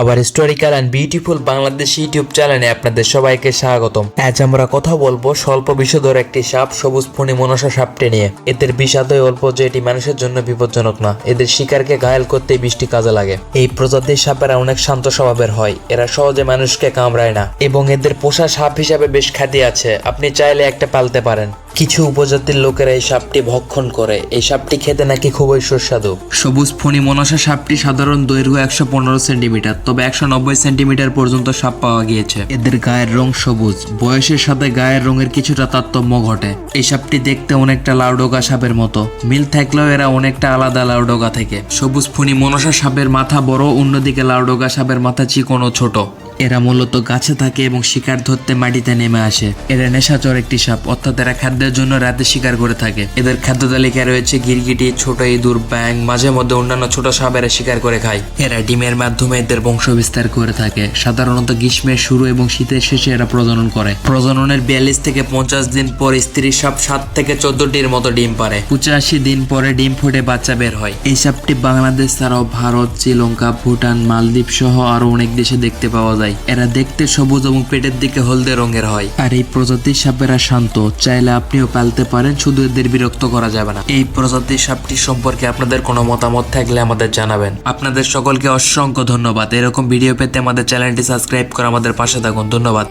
আবার historical and beautiful Bangladesh YouTube চ্যানেলে আপনাদের সবাইকে স্বাগতম। আজ আমরা কথা বলব স্বল্প বিষধর একটি সাপ, সবুজ ফণি মনসা সাপটি নিয়ে। এদের বিষ এতই অল্প যে এটি মানুষের জন্য বিপজ্জনক না, এদের শিকারকে ঘায়াল করতেই বৃষ্টি কাজে লাগে। এই প্রজাতির সাপেরা অনেক শান্ত স্বভাবের হয়, এরা সহজে মানুষকে কামড়ায় না, এবং এদের পোষা সাপ হিসাবে বেশ খ্যাতি আছে, আপনি চাইলে একটা পালতে পারেন। কিছু উপজাতির লোকেরা এই সাপটি ভক্ষণ করে। এই সাপটি খেতে নাকি খুবই সুস্বাদু। সবুজ, ফণি মনসা সাপটি সাধারণ দৈর্ঘ্য একশো পনেরো সেন্টিমিটার, তবে একশো নব্বই সেন্টিমিটার পর্যন্ত সাপ পাওয়া গিয়েছে। এদের গায়ের রং সবুজ। বয়সের সাথে গায়ের রঙের কিছুটা তারতম্য ঘটে। এই সাপটি দেখতে অনেকটা লাউডোগা সাপের মতো। মিল থাকলেও এরা অনেকটা আলাদা লাউডোগা থেকে। সবুজ, ফণি মনসা সাপের মাথা বড়, অন্যদিকে লাউডোগা সাপের মাথা চিকন ও ছোট। এরা মূলত গাছে থাকে এবং শিকার ধরতে মাটিতে নেমে আসে। এরা নেশাচর একটি সাপ, অর্থাৎ এরা খাদ্যের জন্য রাতে শিকার করে থাকে। এদের খাদ্য তালিকায় রয়েছে গিরগিটি, ছোট ইঁদুর ব্যাং মাঝে মধ্যে অন্যান্য ছোট সাপ এরা শিকার করে খায়। এরা ডিমের মাধ্যমে এদের বংশ বিস্তার করে থাকে। সাধারণত গ্রীষ্মের শুরু এবং শীতের শেষে এরা প্রজনন করে। প্রজননের বিয়াল্লিশ থেকে পঞ্চাশ দিন পর স্ত্রী সাপ সাত থেকে চোদ্দটির মতো ডিম পারে। পঁচাশি দিন পরে ডিম ফুটে বাচ্চা বের হয়। এই সাপটি বাংলাদেশ ছাড়াও ভারত, শ্রীলঙ্কা, ভুটান, মালদ্বীপ সহ আরও অনেক দেশে দেখতে পাওয়া যায় এরা দেখতে সবুজ এবং পেটের দিকে হলদে রঙের হয়। আর এই প্রজাতির সাপেরা শান্ত। চাইলে আপনিও পালতে পারেন, শুধু এদের বিরক্ত করা যাবে না। এই প্রজাতির সাপটি সম্পর্কে আপনাদের কোনো মতামত থাকলে আমাদের জানাবেন। আপনাদের সকলকে অসংখ্য ধন্যবাদ। এরকম ভিডিও পেতে আমাদের চ্যানেলটি সাবস্ক্রাইব করে আমাদের পাশে থাকুন। ধন্যবাদ।